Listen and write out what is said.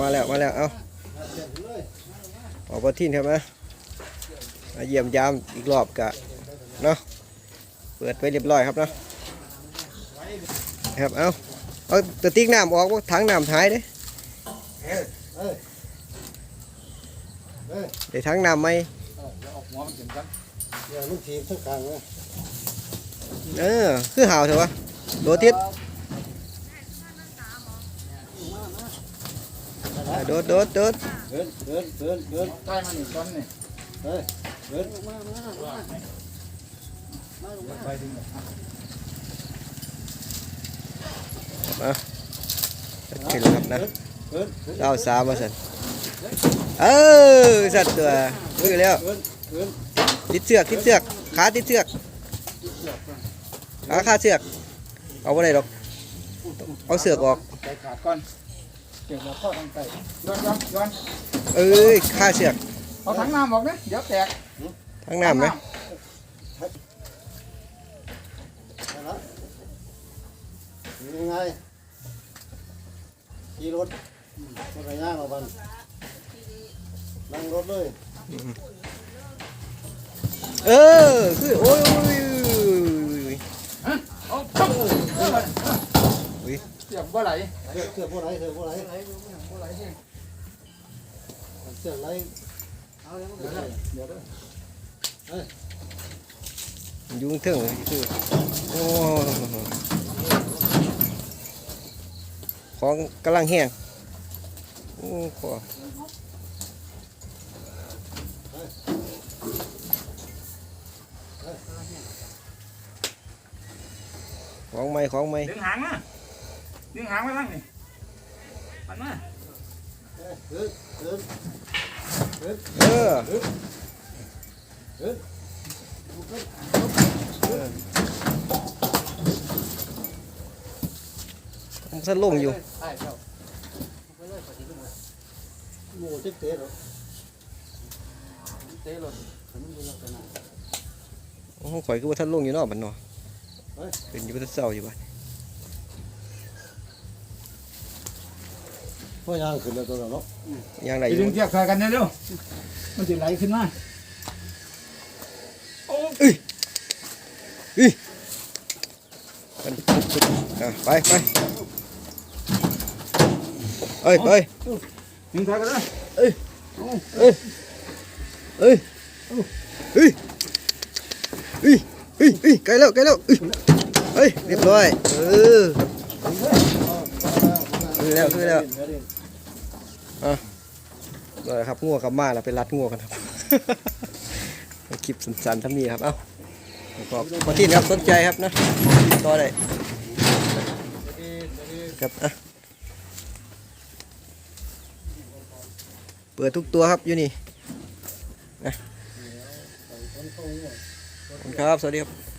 มาแล้วมาแล้วเอาออกมาทิ้นครับนะมาเยี่ยมยามอีกรอบกะเนาะเปิดไว้เรียบร้อยครับเนาะครับเอาเอากระติกน้ำออกว่าถังน้ำท้ายเด้เดี๋ยวถังน้ำไหมจะออกหัวมันถึงกันเดี๋ยวลูกทีมทั้งกลางนะเออคือหาวเถอะวะโดด โดดโดดโดดเดินเดินเดินเดินใต้มันอีกต้นนี่เดินไปถึงขึ้นแล้วครับนะเดินเก้าสามมาสันเออสัตว์ตัวมือแล้วเดินเดินติดเสือกติดเสือกขาติดเสือกขาขาเสือกเอาไ่ได้หรอกเอาเสือกออกใจขาดก่อน เก็บหัวข้อทางใต้ย้อนย้อนย้อนเอ้ยขาเสือกเอาถังน้ำออกนะเดี๋ยวแตกทั้งน้ำไหมยังไงขี่รถรถไฟย่างมาบันนั่งรถเลย เออ คือ โอ้ยโอ้ยโอ้ย เอาจับ เสียบว่าไหลเสื้อเสื้อพวกไหนเสื้อพวกไหนไหลว่าไหลเองเสื้อไหนเอาเดี๋ยวเดี๋ยวเดี๋ยวยุงเถิงคือโอ้ของกำลังแห้งโอ้ขอของใหม่ของใหม่ดึงหางมา ดึงหางไว้บ้างนี่ปันมาเดินเดินเออมันสลงอยู่ใช่เจ้าโม่จิ๊กเตะหรอเตะรถโอ้โหข่อยคือว่าท่านลงอยู่เนอกบันเนาะเป็นอยู่าท่านเศร้าอยู่บ้าน พ่อย่างขึ้นแล้วตัวเราเนาะยังไงไปอยู่ดึงเทียบใส่กันเร็วมันจะไหลขึ้นมาโอ้กันอะไปไปเอ้ยเอ้ยดึงใส่กันเลยเอ้ยเอ้ยเอ้ยเอ้ยเอ้ยไกลแล้วไกลแล้วเอ้ยเรียบร้อยเออคือแล้วแล้ว เลยครับงัวกับมาแล้วไปรัดงัวกันครับ คลิปสั้นๆทำนี้ครับ เอ้าขอบขอที่นะครับสนใจครับนะติดต่อได้ครับอะเปิดทุกตัวครับอยู่นี่นะขอบคุณครับ สวัสดีครับ